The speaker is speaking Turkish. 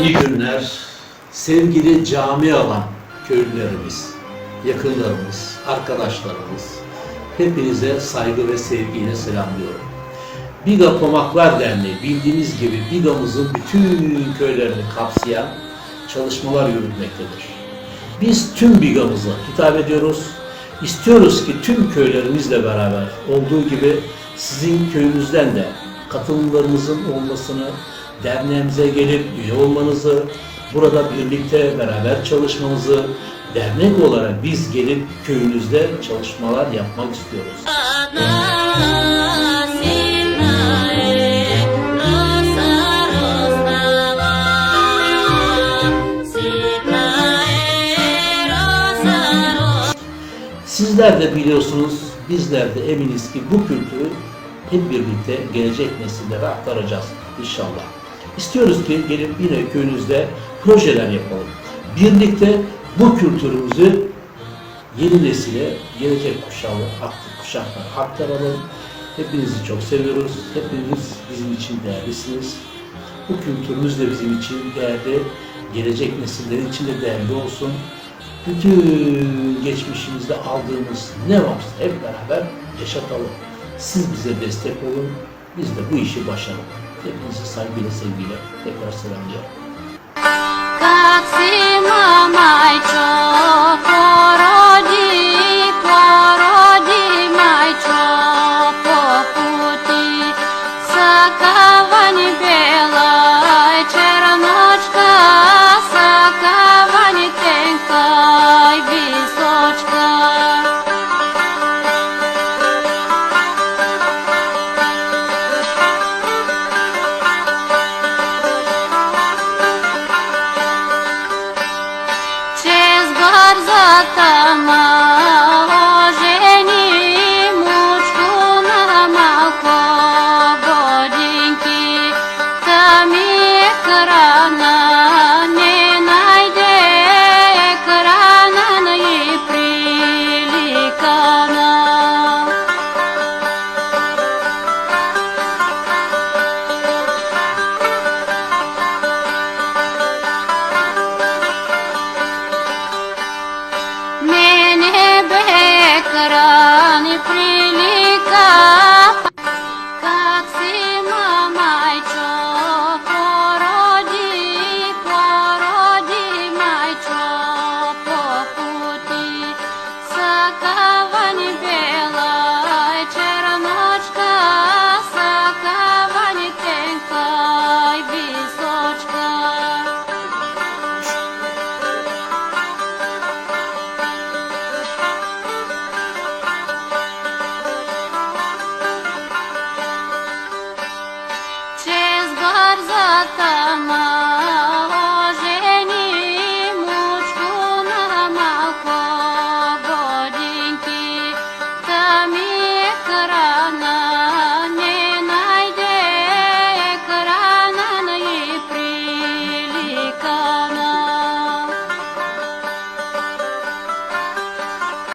İyi günler. Sevgili cami alan köylülerimiz, yakınlarımız, arkadaşlarımız, hepinize saygı ve sevgiyle selamlıyorum. Biga Pomaklar Derneği bildiğiniz gibi Biga'mızın bütün köylerini kapsayan çalışmalar yürütmektedir. Biz tüm Biga'mıza hitap ediyoruz. İstiyoruz ki tüm köylerimizle beraber olduğu gibi sizin köyünüzden de katılımlarınızın olmasını, derneğimize gelip üye olmanızı, burada birlikte beraber çalışmamızı, dernek olarak biz gelip köyünüzde çalışmalar yapmak istiyoruz. Sizler de biliyorsunuz, bizler de eminiz ki bu kültürü hep birlikte gelecek nesillere aktaracağız inşallah. İstiyoruz ki gelip yine köyünüzde projeler yapalım. Birlikte bu kültürümüzü yeni nesile, gelecek kuşağı, aktif kuşaklara aktaralım. Hepinizi çok seviyoruz. Hepiniz bizim için değerlisiniz. Bu kültürümüz de bizim için değerli. Gelecek nesiller için de değerli olsun. Bütün geçmişimizde aldığımız ne varsa hep beraber yaşatalım. Siz bize destek olun. Biz de bu işi başaralım. Hepinizi saygıyla sevgiyle tekrar selamlıyorum. Fatima Cama бараны прилика. 아까